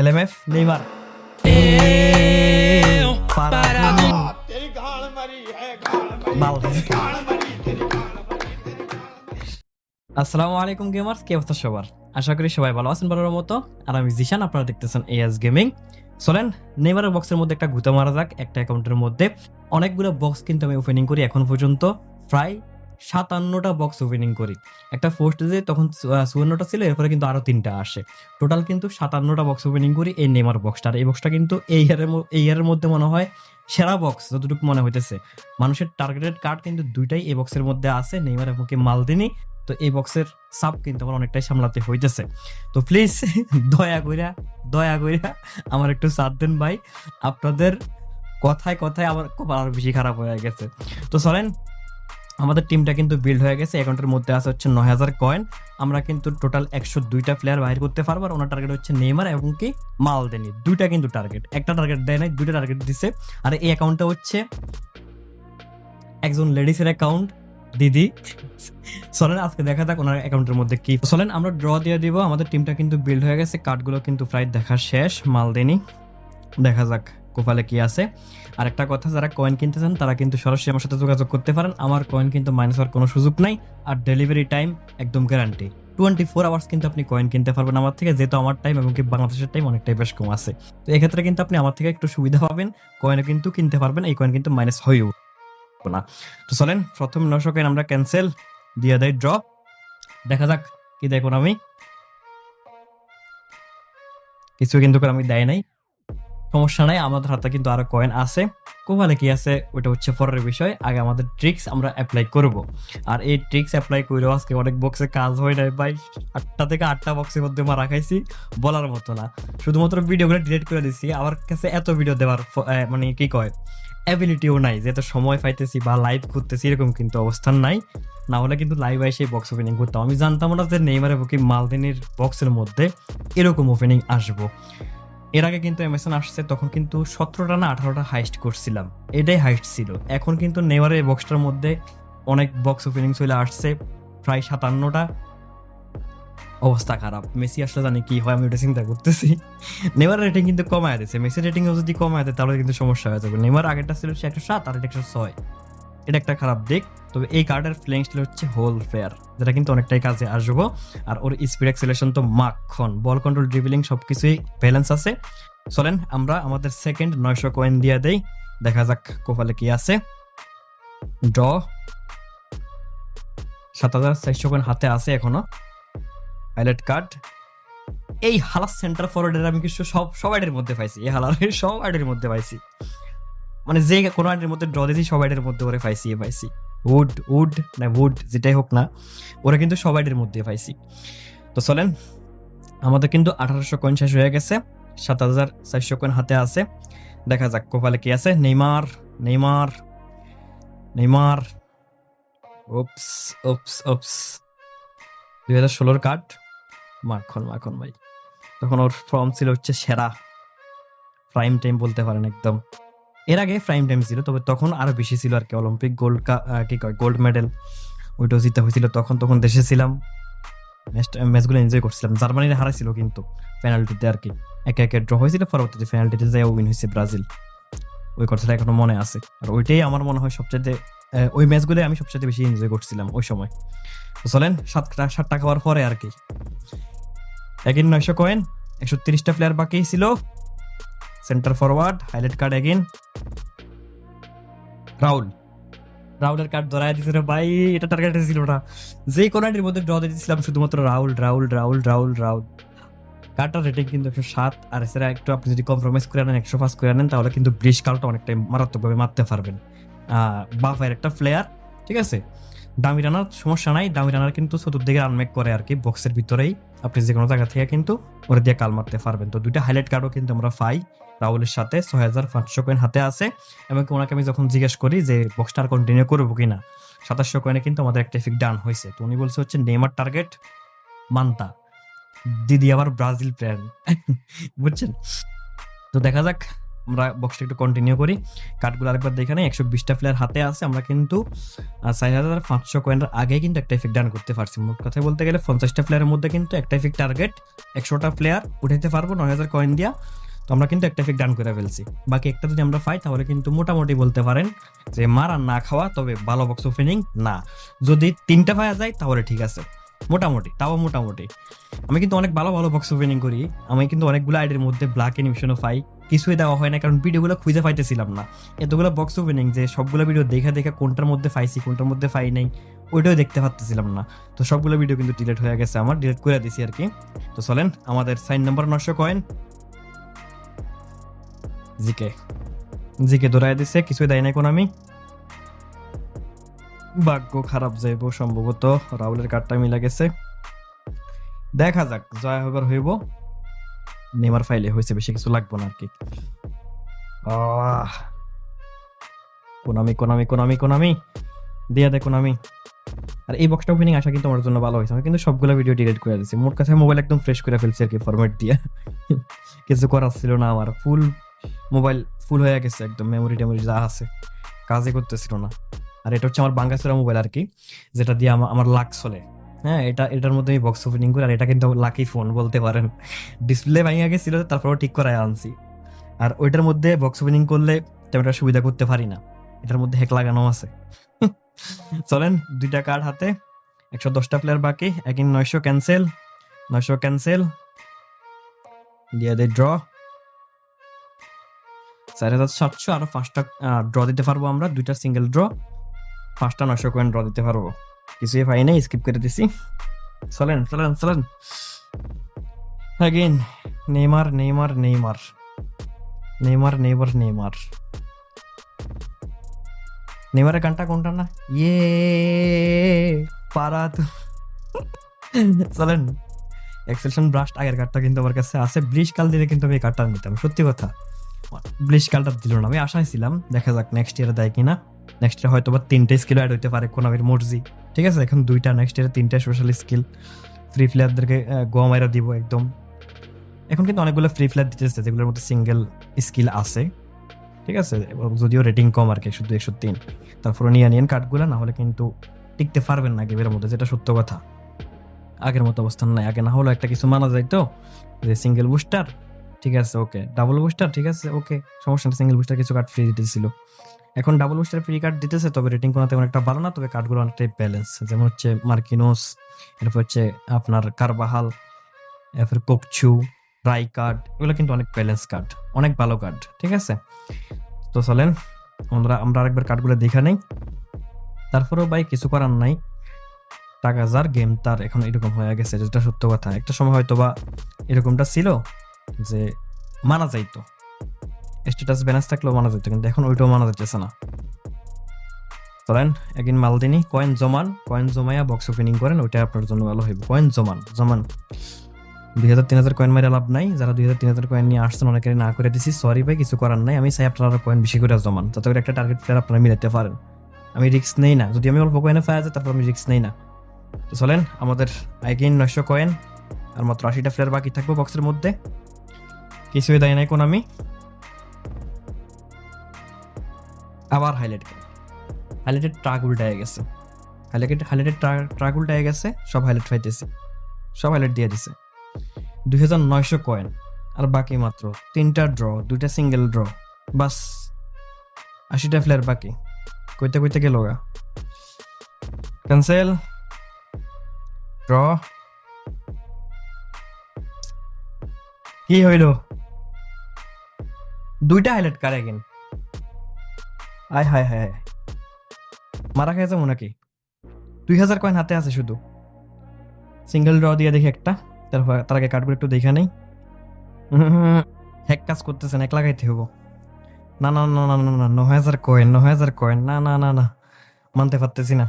LMF Neymar আসসালামু আলাইকুম gamers কে অবস্থা সবার? আশা করি সবাই ভালো আছেন ভালোর মতো। আর আমি জিশান আপনারা দেখতেছেন এস গেমিং চলেন নেইমারের বক্সের মধ্যে একটা গুতা মারা যাক একটা অ্যাকাউন্টের মধ্যে। অনেকগুলো বক্স কিন্তু আমি ওপেনিং করি এখন পর্যন্ত। প্রায় সাতান্নটা বক্স ওপেনিং করি। একটা পোস্ট যে তখন চুয়ান্নটা ছিল, এরপরে কিন্তু আরও তিনটা আসে। টোটাল কিন্তু সাতান্নটা বক্স ওপেনিং করি এই নেইমার বক্সটা এই বক্সটা কিন্তু এই ইয়ারের এই ইয়ারের মধ্যে মনে হয় সেরা বক্স যতটুকু মনে হইতেছে। মানুষের টার্গেটেড কার্ড কিন্তু দুইটাই এই বক্সের মধ্যে আছে, নেইমার এবং কি মালদিনি। তো এই বক্সের সাপ কিন্তু আমার অনেকটাই সামলাতে হইতেছে। তো প্লিজ দয়া কইরা দয়া কইরা আমার একটু সাথ দেন ভাই। আপনাদের কথায় কথায় আমার খুব আরও বেশি খারাপ হয়ে গেছে। তো চলেন আমাদের টিমটা কিন্তু বিল্ড হয়ে গেছে অ্যাকাউন্টের মধ্যে আছে হচ্ছে নয় হাজার কয়েন আমরা কিন্তু টোটাল একশো দুইটা প্লেয়ার বাইর করতে পারব আর ওনার টার্গেট হচ্ছে নেইমার এবং কি মালদেনি। দুইটা কিন্তু টার্গেট একটা টার্গেট দেয় নাই, দুইটা টার্গেট দিছে। আর এই অ্যাকাউন্টটা হচ্ছে একজন লেডিসের অ্যাকাউন্ট দিদি। চলেন, আজকে দেখা যাক ওনার অ্যাকাউন্টের মধ্যে কি। চলেন, আমরা ড্র দিয়ে দিব। আমাদের টিমটা কিন্তু বিল্ড হয়ে গেছে কার্ডগুলো কিন্তু প্রায় দেখা শেষ, মালদেনি। দেখা যাক। কোপালে কি আছে? আর একটা কথা, যারা কয়েন কিনতে চান, তারা কিন্তু সরাসরি আমার সাথে যোগাযোগ করতে পারেন। আমার কয়েন কিন্তু মাইনাস হওয়ার কোনো সুযোগ নাই আর ডেলিভারি টাইম একদম গ্যারান্টি টোয়েন্টি ফোর আওয়ার্স কিন্তু আপনি কয়েন কিনতে পারবেন আমার থেকে, যেহেতু আমার টাইম এবং কি বাংলাদেশের টাইম অনেকটাই বেশ কম আছে। তো এক্ষেত্রে কিন্তু আপনি আমার থেকে একটু সুবিধা পাবেন। কয়েনও কিন্তু কিনতে পারবেন, এই কয়েন কিন্তু মাইনাস হয়েও না। তো চলেন, প্রথম নশো কয়েন আমরা ক্যান্সেল দিয়ে দেয় ড্র দেখা যাক কি দেখুন আমি। কিছু কিন্তু আমি দেয় নাই। সমস্যা নাই, আমাদের হাতে কিন্তু আরও কয়েন আছে। কোভালে কি আছে? ওটা হচ্ছে পরের বিষয়। আগে আমাদের ট্রিক্স আমরা অ্যাপ্লাই করব। আর এই ট্রিক্স অ্যাপ্লাই করেও আজকে অনেক বক্সে কাজ হয় নাই ভাই। আটটা থেকে আটটা বক্সের মধ্যে মারা খাইছি, বলার মতো না। শুধুমাত্র ভিডিওগুলো ডিলিট করে দিছি। আমার কাছে এত ভিডিও দেওয়ার মানে কি কয় অ্যাবিলিটিও নাই যেহেতু সময় পাইতেছি বা লাইভ করতেছি, এরকম কিন্তু অবস্থান নাই। না হলে কিন্তু লাইভ এসে বক্স ওপেনিং করতাম। আমি জানতাম না যে নেইমারে বুকি মালদিনের বক্সের মধ্যে এরকম ওপেনিং আসব। এর আগে কিন্তু এমএসএন আসছে, তখন কিন্তু সতেরোটা না আঠারোটা হাইস্ট করছিলাম। এটাই হাইস্ট ছিল। এখন কিন্তু নেওয়ারের বক্সটার মধ্যে অনেক বক্স ওপেনিং চলে আসছে, প্রায় সাতান্নটা। অবস্থা খারাপ। মেসি আসলে জানি কি হয়, আমি ওটা চিন্তা করতেছি। নেমার রেটিং কিন্তু কমায় দিচ্ছে মেসি রেটিং যদি কমায় দেয়, তাহলে কিন্তু সমস্যা হয়ে যাবে। নেমার আগেরটা ছিল হচ্ছে একশো সাত, আর এটা একশো ছয়। এটা একটা খারাপ দিক। তবে এই কার্ডের প্লেইং স্টাইল হচ্ছে হোল ফেয়ার যেটা কিন্তু অনেকটাই কাজে আসব। আর ওর স্পিড অ্যাক্সেলেশন তো মাখন বল কন্ট্রোল ড্রিবলিং সবকিছুই ব্যালেন্স আছে। চলেন আমরা আমাদের সেকেন্ড নয়শো কয়েন দিয়ে দেই। দেখা যাক কোপালে কি আছে। ড্র সাত হাজার চারশো কয়েন হাতে আছে এখনও। হাইলাইট কার্ড এই হালাস সেন্টার ফরওয়ার্ডের আমি কিছু সব সব আইডের মধ্যে পাইছি। এই হালারের সব আইডের মধ্যে পাইছি। মানে যে কোনো আইডের মধ্যে ড্র দিয়েছি, সব মধ্যে ওরে পাইছি, এ পাইছি। উড উড না উড যেটাই হোক না, ওরা কিন্তু সব আইডের মধ্যে পাইছি। তো চলেন, আমাদের কিন্তু আঠারোশো কয়েন শেষ হয়ে গেছে, সাত হাজার চারশো কয়েন হাতে আছে। দেখা যাক, কপালে কি আছে? Neymar Neymar Neymar. Oops oops oops. দুই হাজার ষোলোর কার্ড মাখন মাখন ভাই। তখন ওর ফর্ম ছিল হচ্ছে সেরা। প্রাইম টাইম বলতে পারেন একদম। এর আগে প্রাইম টাইম ছিল, তবে তখন আরও বেশি ছিল আর কি। অলিম্পিক গোল্ড কি কয় গোল্ড মেডেল ওইটাও জিতে হয়েছিল। তখন তখন দেশে ছিলাম। ম্যাচটা ম্যাচগুলো এনজয় করছিলাম। জার্মানির হারাইছিল কিন্তু পেনাল্টিতে আর কি। একে একে ড্র হয়েছিল, পরবর্তীতে পেনাল্টিতে যাই উইন হয়েছে ব্রাজিল। ওই কথাটা এখনও মনে আছে। আর ওইটাই আমার মনে হয় সবচেয়ে ওই ম্যাচগুলো আমি সবচেয়ে বেশি এনজয় করছিলাম ওই সময়। চলেন, সাতটা সাতটা খাওয়ার পরে আর কি। এগিন নয়শো কয়েন একশো তিরিশটা প্লেয়ার বাকি ছিল। Centre forward highlight card again Raul রাউলের card ধরাই দিছে রে ভাই, এটা টার্গেট ছিল না। যে কোনো এর মধ্যে ড্র দিয়েছিলাম শুধুমাত্র Raul Raul Raul Raul Raul কার্ডটার rating কিন্তু একশো সাত, আর এছাড়া একটু আপনি যদি কম্প্রোমাইজ করে আনেন একশো পাঁচ করে আনেন তাহলে কিন্তু ব্রিজ কালটা অনেকটাই মারাত্মকভাবে মারতে পারবেন। বাফের একটা প্লেয়ার ঠিক আছে? দামি রানার সমস্যা নাই, দামি রানার কিন্তু চতুর্দিকে আনমেক করে আর কি বক্সের ভিতরেই। আপনি যে কোনো জায়গা থেকে কিন্তু ওরে দিয়ে কাল মারতে পারবেন। তো দুইটা হাইলাইট কার্ডও কিন্তু আমরা পাই রাহুলের সাথে। ছয় হাজার পাঁচশো কয়েন হাতে আছে। এবং ওনাকে আমি যখন জিজ্ঞেস করি যে বক্সটা আর কন্টিনিউ করব কিনা, সাতাশশো কয়েনে কিন্তু আমাদের একটা এফিক ডান হয়েছে। তো উনি বলছে হচ্ছে নেমার টার্গেট মান্তা, দিদি আবার ব্রাজিল প্ল্যান বুঝছেন? তো দেখা যাক আমরা বক্সটা একটু কন্টিনিউ করি। কার্ডগুলো আরেকবার দেখে নেই, একশো বিশটা প্লেয়ার হাতে আছে। আমরা কিন্তু চার হাজার পাঁচশো কয়েনের আগে কিন্তু একটা এফেক্ট ডান করতে পারছি। মোট কথা বলতে গেলে পঞ্চাশটা প্লেয়ারের মধ্যে কিন্তু একটা এফেক্ট টার্গেট একশোটা প্লেয়ার উঠাইতে পারব নয় হাজার কয়েন দিয়া। তো আমরা কিন্তু একটা এফেক্ট ডান করে ফেলছি। বাকি একটা যদি আমরা পাই, তাহলে কিন্তু মোটামুটি বলতে পারেন যে মার না খাওয়া, তবে ভালো বক্স ওপেনিং না। যদি তিনটা পাওয়া যায়, তাহলে ঠিক আছে। মোটামুটি, তাও মোটামুটি। আমি কিন্তু অনেক ভালো ভালো বক্স ওপেনিং করি। আমি কিন্তু অনেকগুলো আইডির মধ্যে ব্ল্যাক এনিমেশনও পাই। কিছুই দেওয়া হয় না, কারণ ভিডিওগুলো খুঁজে পাইতেছিলাম না। এতগুলো বক্স ওপেনিং যে সবগুলো ভিডিও দেখে দেখে কোনটার মধ্যে পাইছি, কোনটার মধ্যে পাই নাই, ওইটাও দেখতে পারতেছিলাম না। তো সবগুলো ভিডিও কিন্তু ডিলিট হয়ে গেছে আমার ডিলিট করে দিছি আর কি। তো চলেন, আমাদের সাইন নাম্বার নশো কয়েন জিকে জিকে ধরাই দিছে, কিছুই দেয় নাই কোন আমি। ভাগ্য খারাপ যাইব সম্ভবত, রাহুলের কার্ডটা মিলা গেছে। দেখা যাক, জয় হবার হইব। নেমার ফাইলে হয়েছে, বেশি কিছু লাগবো না আর কি কোনামি কোনামি কোনামি কোনামি। দিয়া দে কোনামি। আর এই বক্সটা ওপেনিং আসা কিন্তু আমার জন্য ভালো হয়েছে। আমি কিন্তু সবগুলো ভিডিও ডিলিট করে দিয়েছি মোট কাছে মোবাইল একদম ফ্রেশ করে ফেলছি আর কি ফরম্যাট দিয়ে। কিছু করার ছিল না আমার। ফুল মোবাইল ফুল হয়ে গেছে একদম। মেমোরি টেমোরি যা আছে, কাজই করতেছিল না। আর এটা হচ্ছে আমার বাঙ্গাসুরা মোবাইল আর কি যেটা দিয়ে আমার লাক চলে। হ্যাঁ এটা, এটার মধ্যে আমি বক্স ওপেনিং করি, আর এটা কিন্তু লাকি ফোন বলতে পারেন। ডিসপ্লে ভাঙিয়ে গেছিল তারপরেও ঠিক করায় আনছি। আর ওইটার মধ্যে বক্স ওপেনিং করলে তেমন সুবিধা করতে পারি না। এটার মধ্যে হ্যাক লাগানো আছে। চলেন, দুইটা কার্ড হাতে। একশো দশটা প্লেয়ার বাকি একদিন নয়শো ক্যান্সেল নয়শো ক্যান্সেল দিয়ে দে ড্র চার হাজার সাতশো, আরও পাঁচটা ড্র দিতে পারব আমরা, দুইটা সিঙ্গেল ড্র পাঁচটা নয়শো কয়েন ড্র দিতে পারব। কিছুই পাই নাই স্কিপ করে দিছি চলেন চলেন চলেন again Neymar Neymar Neymar Neymar Neymar Neymar নেইমারের গানটা কোনটা না ইয়ে পারা তো চলেন এক্সেলশন ব্রাস্ট আগের কার্ডটা কিন্তু আমার কাছে আছে ব্লিশ কাল দিলে কিন্তু আমি এই কার্ডটা নিতাম সত্যি কথা ব্লিশ কালটা দিল না আমি আশায় ছিলাম দেখা যাক নেক্সট ইয়ারে দেয় কিনা নেক্সট ইয়ার হয়তো বা তিনটে স্কিল অ্যাড হইতে পারে কোনামির মর্জি। ঠিক আছে? এখন দুইটা নেক্সট ইয়ারে তিনটা স্পেশাল স্কিল ফ্রি প্লেয়ারদেরকে গোয়া মাইরা দিব একদম। এখন কিন্তু অনেকগুলো ফ্রি প্লেয়ার দিতেছে, যেগুলোর মধ্যে সিঙ্গেল স্কিল আছে। ঠিক আছে? যদিও রেটিং কম আর কি শুধু একশো তিন। তারপরে নিয়ে নিন কার্ডগুলো না হলে কিন্তু টিকতে পারবেন না গেমের মধ্যে যেটা সত্য কথা। আগের মতো অবস্থান নাই। আগে না হলো একটা কিছু মানা যায় তো? যে সিঙ্গেল বুস্টার ঠিক আছে ওকে ডাবল বুস্টার ঠিক আছে ওকে সমস্যা সিঙ্গেল বুস্টার কিছু কার্ড ফ্রি দিতেছিল। এখন ডাবল বুস্টার ফ্রি কার্ড দিতেছে, তবে রেটিং কোনো তেমন একটা ভালো না, তবে কার্ডগুলো অনেকটাই ব্যালেন্স যেমন হচ্ছে মার্কিনোস, এরপর হচ্ছে আপনার কারবাহাল, এরপর কোকচু, রাই কার্ড, এগুলো কিন্তু অনেক ব্যালেন্স কার্ড অনেক ভালো কার্ড ঠিক আছে? তো চলেন, আমরা আমরা আরেকবার কার্ডগুলো দেখে নেই। তারপরেও ভাই কিছু করার নাই। টাকা যার গেম তার, এখন এরকম হয়ে গেছে, যেটা সত্য কথা। একটা সময় হয়তো বা এরকমটা ছিল যে মানা যাইতো। স্ট্যাটাস ব্যালেন্স থাকলেও মানা যেত কিন্তু এখন ওইটাও মানা যাইতেছে না। চলেন একদিন মালদিনী, কয়েন জমান, কয়েন জমাইয়া বক্স ওপেনিং করেন, ওইটা আপনার জন্য ভালো হইব। কয়েন জমান জমান। দুই হাজার তিন হাজার কয়েন মাইরা লাভ নাই, যারা দুই হাজার তিন হাজার কয়েন নিয়ে আসছেন অনেকের না করে দিছি সরি ভাই, কিছু করার নাই। আমি চাই আপনারা কয়েন বেশি করে জমান, যাতে করে একটা টার্গেট প্লেয়ার আপনারা মিলাতে পারেন। আমি রিস্ক নেই না। যদি আমি অল্প কয়েনে পাওয়া যায়, তারপর আমি রিস্ক নেই না। তো চলেন, আমাদের আইকিন নয়শো কয়েন, আর মাত্র আশিটা প্লেয়ার বাকি থাকব বক্সের মধ্যে। কিছুই দেয় নাই কোন আমি। আবার হাইলাইট হাইলাইটেড ট্রাক উল্টায় গেছে। হাইলাইটেড হাইলাইটেড ট্রাক উল্টায় গেছে, সব হাইলাইট পাইতেছে। সব হাইলাইট দিয়ে দিছে। দুই হাজার নয়শো কয়েন আর বাকি মাত্র তিনটা ড্র দুইটা সিঙ্গেল ড্র বাস আশিটা প্লেয়ার বাকি। কইতে কইতে গেল গা। ক্যান্সেল ড্র কি হইল? দুইটা হাইলাইট কারে গেন আয় হায় হায়। মারা খেয়েছে মনে কি দুই হাজার কয়েন হাতে আছে শুধু। সিঙ্গেল ড্র দিয়ে দেখি একটা। তারপর তার আগে কার্ডগুলো একটু দেখে নেই। হ্যাক কাজ করতেছেন, এক লাগাইতে হব না না না না না না, ন হাজার কয়েন ন হাজার কয়েন। না না না না। মানতে পারতেছি না।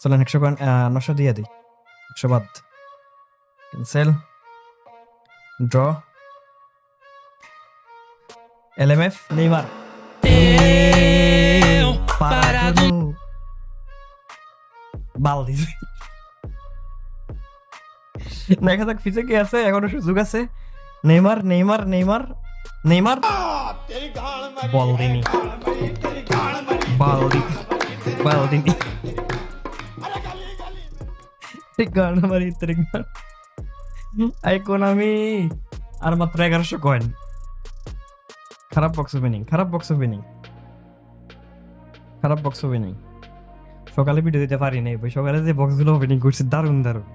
চলেন একশো কয়েন নশো দিয়ে দিই। একশো বাদ। Cancel draw L M F Neymar eu parado no... বাল দিছে দেখা যাক পিছে কে আছে এখনও সুযোগ আছে নেইমার নেইমার নেইমার নেইমার বল দিনি বল দিনি বল দিনি গান আমার ইত্যাদি গান এখন আমি আর মাত্র এগারোশো কয়েন খারাপ বক্স ওপেনিং খারাপ বক্স ওপেনিং খারাপ বক্স ওপেনিং সকালে ভিডিও দিতে পারি নাই, ভাই। সকালে যে বক্সগুলো ওপেনিং করছি, দারুণ দারুণ।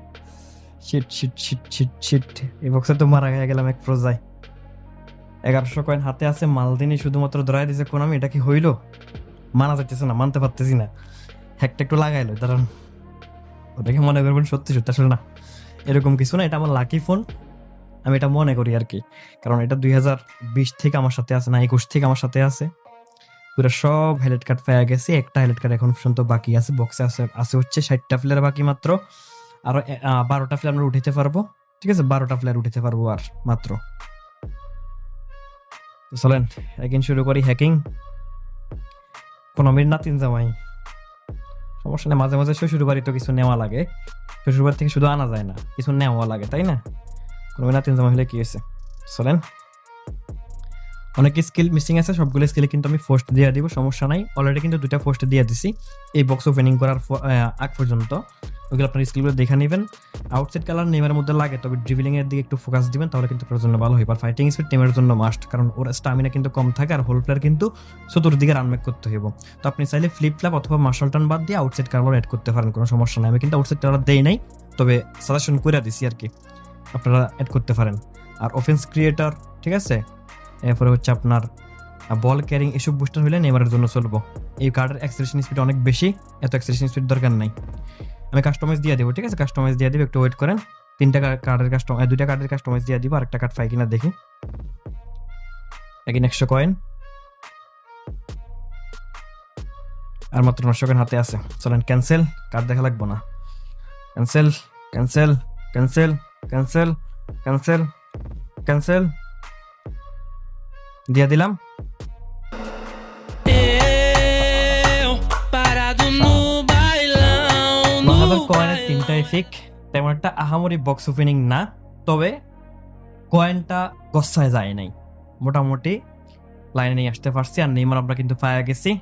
Shit shit shit shit shit এই বক্সে তো মারা গিয়ে গেলাম এক প্রজায় এগারোশো কয়েন হাতে আছে, মালদিনী শুধুমাত্র ধরাই দিয়েছে কোন আমি? এটা কি হইল? মানা যাইতেছে না, মানতে পারতেছি না। হ্যাকটা একটু লাগাইলো, দাঁড়ান। ওটাকে মনে করবেন? সত্যি সত্যি, আসলে না। এরকম কিছু না, এটা আমার লাকি ফোন আমি এটা মনে করি আর কি। কারণ এটা দুই হাজার বিশ থেকে আমার সাথে আছে না, একুশ থেকে আমার সাথে আছে। পুরো সব হাইলাইট কার্ড পেয়ে গেছে। একটা হাইলাইট কার্ড এখন পর্যন্ত বাকি আছে বক্সে আছে আছে হচ্ছে ষাটটা প্লেয়ার বাকি মাত্র। আরও বারোটা প্লেয়ার আমরা পারব। ঠিক আছে, বারোটা প্লেয়ার পারব আর মাত্র। চলেন শুরু করি হ্যাকিং কোনমির না, তিন জামাই। সমস্যা নেই, মাঝে মাঝে শ্বশুর তো কিছু নেওয়া লাগে। শ্বশুর বাড়ি থেকে শুধু আনা যায় না, কিছু নেওয়া লাগে, তাই না? কোনো না, তিন জামাই হলে কি হয়েছে? চলেন। অনেক স্কিল মিসিং আছে, সবগুলো স্কিলে কিন্তু আমি ফার্স্ট দিয়ে দিব, সমস্যা নাই। অলরেডি কিন্তু দুটা ফার্স্ট দিয়ে দিছি। এই বক্স ওপেনিং করার আগ পর্যন্ত। ওগুলো আপনার স্কিলগুলো দেখে নেবেন। আউটসাইড কালার নেমের মধ্যে লাগে, তবে ড্রিবলিং এর দিকে একটু ফোকাস দিবেন, তাহলে কিন্তু আপনার জন্য ভালো হয়। আর ফাইটিং স্পিড টিমের জন্য মাস্ট কারণ ওর স্টামিনা কিন্তু কম থাকে আর হোল প্লেয়ার কিন্তু চতুর্দিকে রান মেক করতে হইব। তো আপনি চাইলে ফ্লিপ ফ্ল্যাপ অথবা মার্শাল টার্ন বাদ দিয়ে আউটসাইড কালার অ্যাড করতে পারেন, কোনো সমস্যা নাই। আমি কিন্তু আউটসাইড কালার দেই নাই, তবে সাজেশন করে দিছি আর কি। আপনারা অ্যাড করতে পারেন। আর অফেন্স ক্রিয়েটার ঠিক আছে? এরপরে হচ্ছে আপনার বল ক্যারিং এসব বুস্টার হলে নেমারের জন্য চলবো। এই কার্ডের অ্যাক্সেলেশন স্পিড অনেক বেশি, এত অ্যাক্সেলেশন স্পিড দরকার নাই। আমি কাস্টমাইজ দিয়ে দেবো, ঠিক আছে? কাস্টমাইজ দিয়ে দেবো, একটু ওয়েট করেন। তিনটা কার্ডের কাস্টম দুইটা কার্ডের কাস্টমাইজ দিয়ে দিব, আরেকটা কার্ড পাই কিনা দেখি। একই একশো কয়েন আর মাত্র নশো কয়েন হাতে আছে। চলেন ক্যান্সেল কার্ড দেখা লাগবো না। Cancel cancel cancel cancel cancel cancel দিয়ে দিলাম হাজার কয়েনের bailão. তিনটাই ফিক তেমন একটা আহামরি বক্স ওপেনিং না তবে কয়েনটা গসায় যায় নাই। মোটামুটি লাইনে নিয়ে আসতে পারছি আর নেইমার আমরা কিন্তু পায়া গেছি।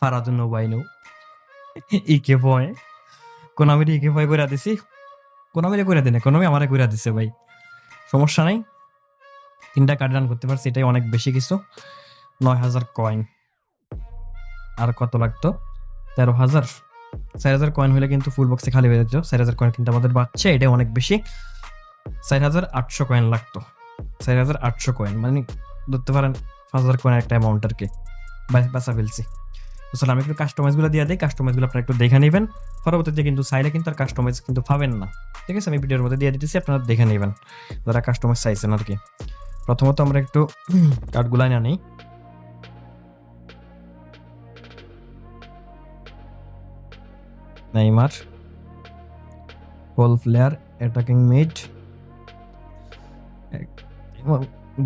ফারাদুন বাইনু ইকে ভয়। কোনামির ইকে ভয় করে দিছি। কোনামিরে করে দিনে কোনামি আমারে করে দিছে ভাই। সমস্যা নাই। তিনটা কার্ড রান করতে পারছি, এটাই অনেক বেশি কিছু। নয় হাজার কয়েন আর কত লাগতো? তেরো হাজার। চার হাজার কয়েন হলে কিন্তু ফুল বক্সে খালি হয়ে যেত। চার হাজার কয়েন কিন্তু আমাদের বাচ্চা এটা অনেক বেশি। চার হাজার আটশো কয়েন লাগতো। চার হাজার আটশো কয়েন মানে ধরতে পারেন পাঁচ হাজার কয়েন একটা অ্যামাউন্ট আর কি। বাঁচা ফেলছি। তো আমি একটু কাস্টমাইজগুলো দিয়ে দিই কাস্টমাইজগুলো আপনারা একটু দেখে নেবেন। পরবর্তীতে কিন্তু চাইলে কিন্তু আর কাস্টমাইজ কিন্তু পাবেন না। ঠিক আছে, আমি ভিডিওর মধ্যে দিয়ে দিতেছি, আপনারা দেখে নেবেন। যারা কাস্টমাইজ চাইছেন আর কি। প্রথমত আমরা একটু কার্ডগুলো না নিই। Neymar ball player attacking mid.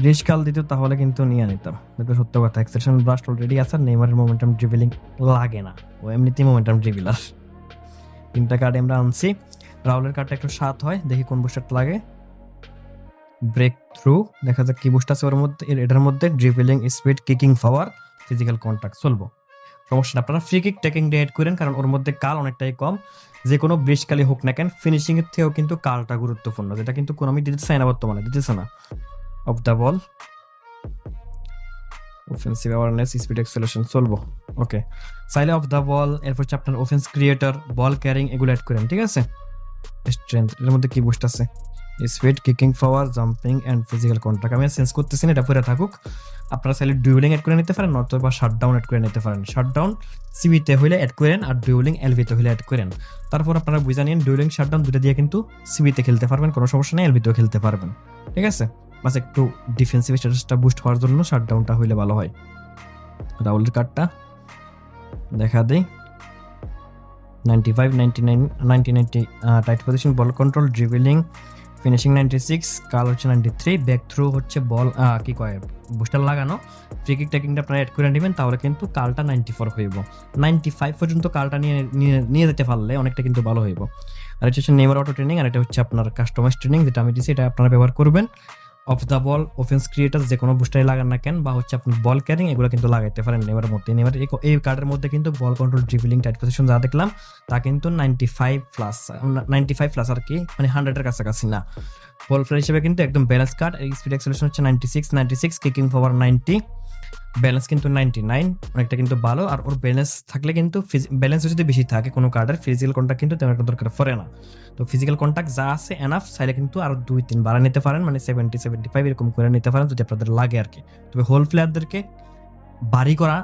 Greece কাল দিত তাহলে কিন্তু নিয়ে নিতাম। এটা সত্য কথা এক্সেপশন ব্লাস্ট অলরেডি আছে নেইমারের মোমেন্টাম ড্রিবলিং লাগে না। ও এমনিতেই মোমেন্টাম ড্রিবিলার তিনটা কার্ড আমরা আনছি। রাহুলের কার্ডটা একটু সাত হয়, দেখি কোন বুস্টারটা লাগে। ব্রেক থ্রু দেখা যাক কি বুস্ট আছে ওর মধ্যে এটার মধ্যে dribbling speed kicking power physical contact চলবো। সমস্যা আপনারা ফ্রি কিক টেকিং ডেট করেন, কারণ ওর মধ্যে কাল অনেকটাই কম। যে কোনো বৃষ্টিকালে হোক না কেন ফিনিশিং এর থেকেও কিন্তু কালটা গুরুত্বপূর্ণ, যেটা কিন্তু কোনো আমি দিতে চাই না বর্তমানে, দিতেছে না। Off the ball offensive awareness speed acceleration চলবো। ওকে চাইলে অফ দ্য বল এরপর হচ্ছে আপনার অফেন্স ক্রিয়েটর বল ক্যারিং এগুলো অ্যাড করেন, ঠিক আছে? স্ট্রেংথ এর মধ্যে কি বুস্ট আছে? Speed kicking power jumping and physical contract আমি চেঞ্জ করতেছি না, এটা পরে থাকুক। আপনারা চাইলে ডুয়েলিং অ্যাড করে নিতে পারেন, অথবা শাটডাউন অ্যাড করে নিতে পারেন। শাটডাউন সিবিতে হইলে অ্যাড করেন আর ডুয়েলিং এলভিতে হইলে অ্যাড করেন। তারপর আপনারা বুঝে নিন ডুয়েলিং শাটডাউন দুটো দিয়ে কিন্তু সিবিতে খেলতে পারবেন, কোনো সমস্যা নেই এলভিতেও খেলতে পারবেন। ঠিক আছে? বাস একটু ডিফেন্সিভ স্ট্যাটাসটা বুস্ট হওয়ার জন্য শাটডাউনটা হইলে ভালো হয়। রাহুলের কার্ডটা দেখা দেই। Ninety five ninety nine ninety ninety tight position ball control dribbling finishing ninety six কাল হচ্ছে নাইনটি থ্রি ব্যাক থ্রু হচ্ছে বল কি কয় বুস্টার লাগানো। ফ্রি কিক টেকিংটা আপনারা অ্যাড করে নেবেন, তাহলে কিন্তু কালটা নাইনটি ফোর হইব। নাইনটি ফাইভ পর্যন্ত কালটা নিয়ে- নিয়ে যেতে পারলে অনেকটা কিন্তু ভালো হইব। আর এটা হচ্ছে নেমার অটো ট্রেনিং আর এটা হচ্ছে আপনার কাস্টমাইজ ট্রেনিং যেটা আমি দিচ্ছি এটা আপনারা ব্যবহার করবেন। Off the ball offence creator যে কোনো বুস্টারে লাগান না কেন, বা হচ্ছে আপনি বল ক্যারিং এগুলো কিন্তু লাগাইতে পারেন নেমারের মধ্যে নেমার এই- কার্ডের মধ্যে কিন্তু ball control dribbling tight position যা দেখলাম, তা কিন্তু ninety five plus ninety five plus আর কি মানে হান্ড্রেডের কাছাকাছি না। বল প্লেয়ার হিসেবে কিন্তু একদম ব্যালেন্স কার্ড স্পিড এক্সেলেশন হচ্ছে ninety six ninety six kicking power ninety balance কিন্তু নাইনটি নাইন অনেকটা কিন্তু ভালো। আর ওর ব্যালেন্স থাকলে কিন্তু ব্যালেন্স যদি বেশি থাকে কোনো কার্ডের ফিজিক্যাল কন্ট্যাক্ট কিন্তু তেমন একটা দরকার পড়ে না। তো ফিজিক্যাল কন্ট্যাক্ট যা আছে এনাফ চাইলে কিন্তু আরও দুই, তিন বাড়া নিতে পারেন মানে সেভেন্টি সেভেন্টি ফাইভ এরকম করে নিতে পারেন যদি আপনাদের লাগে আর কি। তবে হোল প্লেয়ারদেরকে বাড়ি করা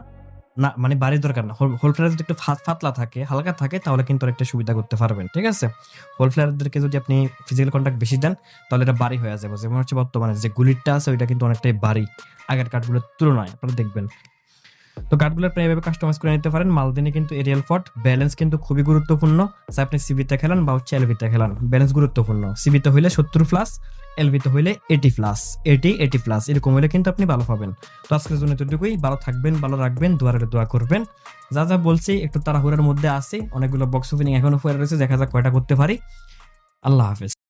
না মানে বাড়ির দরকার না। হোল প্লেয়ার যদি একটু ফাত- পাতলা থাকে, হালকা থাকে, তাহলে কিন্তু একটা সুবিধা করতে পারবেন, ঠিক আছে? হোল প্লেয়ারদেরকে যদি আপনি ফিজিক্যাল কন্ট্যাক্ট বেশি দেন, তাহলে এটা বাড়ি হয়ে যাবে। যেমন হচ্ছে বর্তমানে যে গুলিরটা আছে, ওইটা কিন্তু অনেকটাই বাড়ি। আগের কার্ডগুলোর তুলনায়, আপনারা দেখবেন। তো কার্ডগুলো আপনি এভাবে কাস্টমাইজ করে নিতে পারেন। মালদিনে কিন্তু এরিয়াল ফট ব্যালেন্স কিন্তু খুবই গুরুত্বপূর্ণ। আপনি সিবিতে খেলান বা হচ্ছে এলবিতে খেলান ব্যালেন্স গুরুত্বপূর্ণ। সিবিতে হইলে সত্তর প্লাস এলবিতে হইলে এটি প্লাস এটি এটি প্লাস এরকম হইলে কিন্তু আপনি ভালো পাবেন। তো আজকের জন্য এতটুকুই, ভালো থাকবেন, ভালো রাখবেন দুয়ারে দোয়া করবেন। যা যা বলছি একটু তাড়াহুড়ার মধ্যে আছে, অনেকগুলো বক্স ওপেনিং এখনও পড়ে রয়েছে, দেখা যাক কয়টা করতে পারি। আল্লাহ হাফেজ।